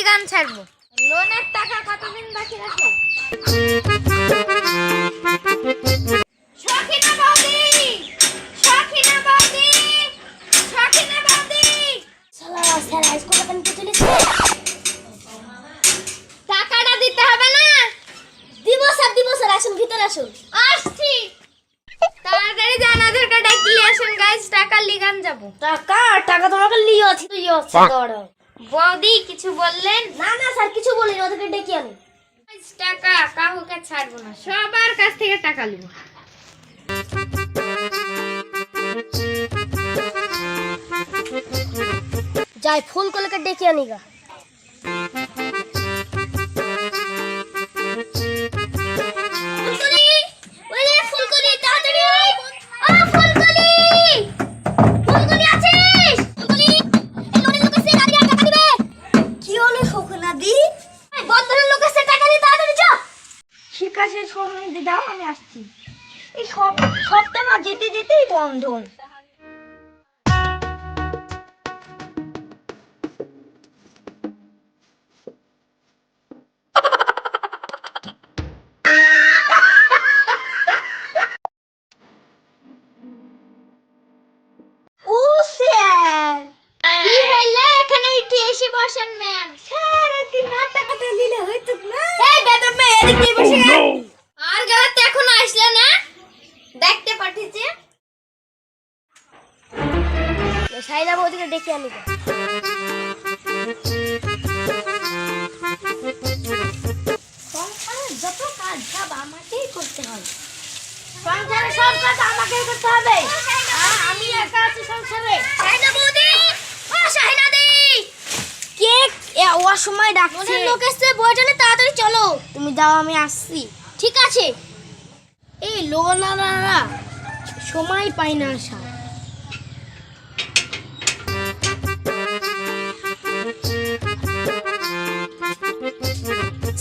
লিগান ছাড়বো। লোনের টাকা কতদিন বাকি চলেছে টাকাটা দিতে হবে না। দিব স্যার দিব স্যার আসুন ভিতরে আসুন। আসছি। তাড়াতাড়ি অ্যাপ্লিকেশন গাইজ টাকা লিগান যাব। টাকা টাকা তোমাকে লিও আছে। তো আছে দাঁড়াও। বৌদি কিছু বললেন? না না স্যার কিছু বলিনি ওদেরকে ডেকে আনি। টাকা কাউকে ছাড়বো না সবার কাছ থেকে টাকা নিব। যাই ফোন করলে ডেকে আনি যেতে যেতেই এসে বসেন ম্যাম। স্যার একদিন না টাকাটা দিলে হয়তো না এই মেয়ে এদিকে বসে বৌদিকে ডেকে আনি সংসারের যত কাজ সব আমাকেই করতে হবে। সংসারে সব কাজ আমাকেই করতে হবে। আমি একা আছি সংসারে। সাইলা বৌদি ও সাইলা দি কে এ অসময় ডাকছে লোক এসছে বইটানে তাড়াতাড়ি চলো। তুমি যাও আমি আসছি। ঠিক আছে। এই লোনারা সময় পাই না আসা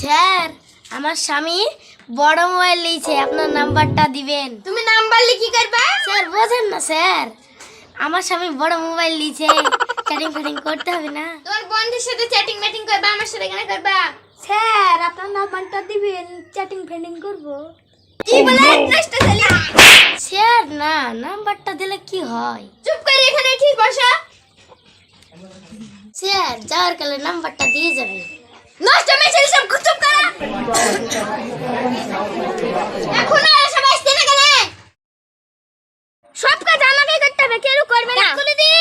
স্যার আমার স্বামী বড় মোবাইল নিয়েছে আপনার নাম্বারটা দিবেন। তুমি নাম্বার লিখি করবা? স্যার বোঝেন না স্যার। আমার স্বামী বড় মোবাইল নিয়েছে চ্যাটিং ফ্যাটিং করতে হবে না। তোর বন্ধুর সাথে চ্যাটিং ম্যাটিং করবা আমার সাথে কেন করবা? স্যার আপনার নাম্বারটা দিবেন চ্যাটিং ফ্যাটিং করব। কি বলে? ছেলে স্যার না নাম্বারটা দিলে কি হয়? চুপ করে এখানে ঠিক বসো। স্যার যাওয়ার কালে নাম্বারটা দিয়ে যাবে নষ্ট মেয়ে ছেলে সব চুপ করা। এখন আর সব আসতে না। কেন সব কাজ আমাকেই করতে হবে কেউ করবে না। কাকুলি দি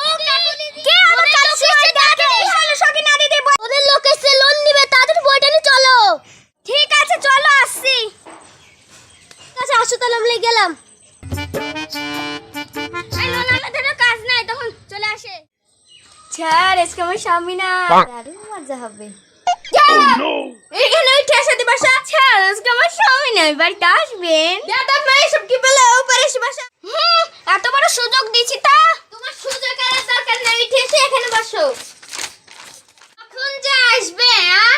ও কাকুলি দি কে আমার কাজ শেষে ডাকে হলো সকিনা দিদি? ওদের লোক এসে লোন নিবে তাদের বইটা নিয়ে চলো। ঠিক আছে চলো আসছি। ঠিক আছে আসো তাহলে আমরা গেলাম। এই লোন আমাদের কাজ নাই তখন চলে আসে। স্যার আজকে আমার স্বামী না। দারুণ মজা হবে। এখানে উঠে আসো দি বসা স্যার আজকে আমার স্বামী নাই বাড়িতে আসবেন। বেদব মেয়ে সব কি বলে? উপরে এসে বসা। হুম এত বড় সুযোগ দিছি তা। তোমার সুযোগ আর দরকার নেই উঠে এসে এখানে বসো। কখন যে আসবে হ্যাঁ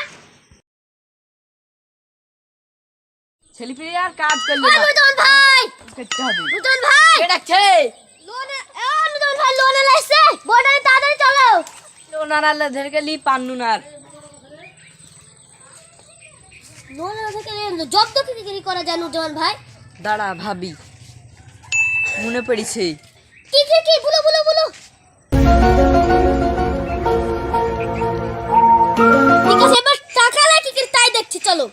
ছেলেপিলে আর কাজ করল ওই না বুদন ভাই করতে হবে। বুদন ভাই! কে ডাকছে? লোনে এ বুদন ভাই লোনে লাইছে। বইটা তাড়াতাড়ি চলো। ওনার আল্লাহ ধরে গেলি পান্নুনার। লোনে থেকে জব্দ কি কি করা যায় নুরজামান ভাই? দাঁড়া ভাবি মনে পড়েছে। কি কি কি? বলো বলো বলো। ঠিক আছে এবার টাকা লাগে কি কি তাই দেখছি চলো।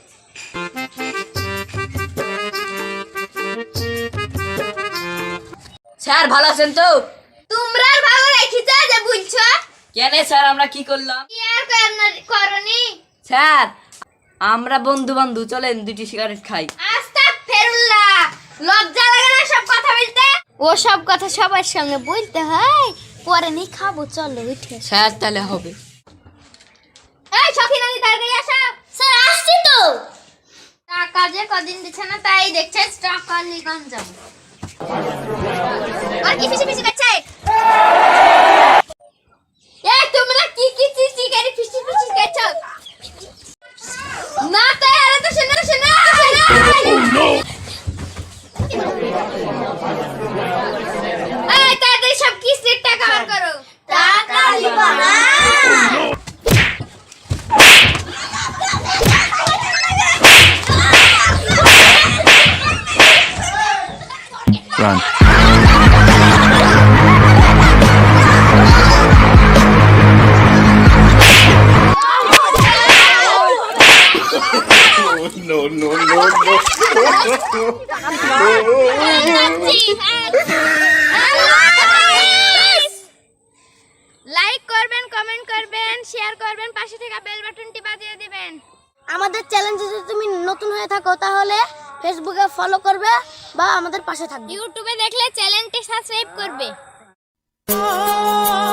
স্যার ভালো আছেন তো? তোমরা ভালো রেখেছে যে বুঝছ কেন স্যার আমরা কি করলাম? কি আর করনি? স্যার আমরা বন্ধু বান্ধব চলেন দুটি সিগারেট খাই। লজ্জা লাগে না সব কথা বলতে? ও সব কথা সবার সামনে বলতে হয়। পরে নি খাব চলো উঠে স্যার তাহলে হবে। এই সখিনা দি তাড়াতাড়ি আসো। স্যার আসছি তো। টাকা যে কদিন দিচ্ছে না তাই দেখছে টাকা লিগান যাব আর কি ফিসি ফিসি করছে এই তোমরা কি কি ফিসি করে ফিসি ফিসি করছ না তাই আরে তো শোনা শোনা এই তাড়াতাড়ি সব কিস্তির টাকা বার করো। টাকা দিব না। আমাদের চ্যালেঞ্জে যদি তুমি নতুন হয়ে থাকো তাহলে ফেসবুকে ফলো করবে বা আমাদের পাশে থাকবে ইউটিউবে দেখলে চ্যানেলটি সাবস্ক্রাইব করবে no.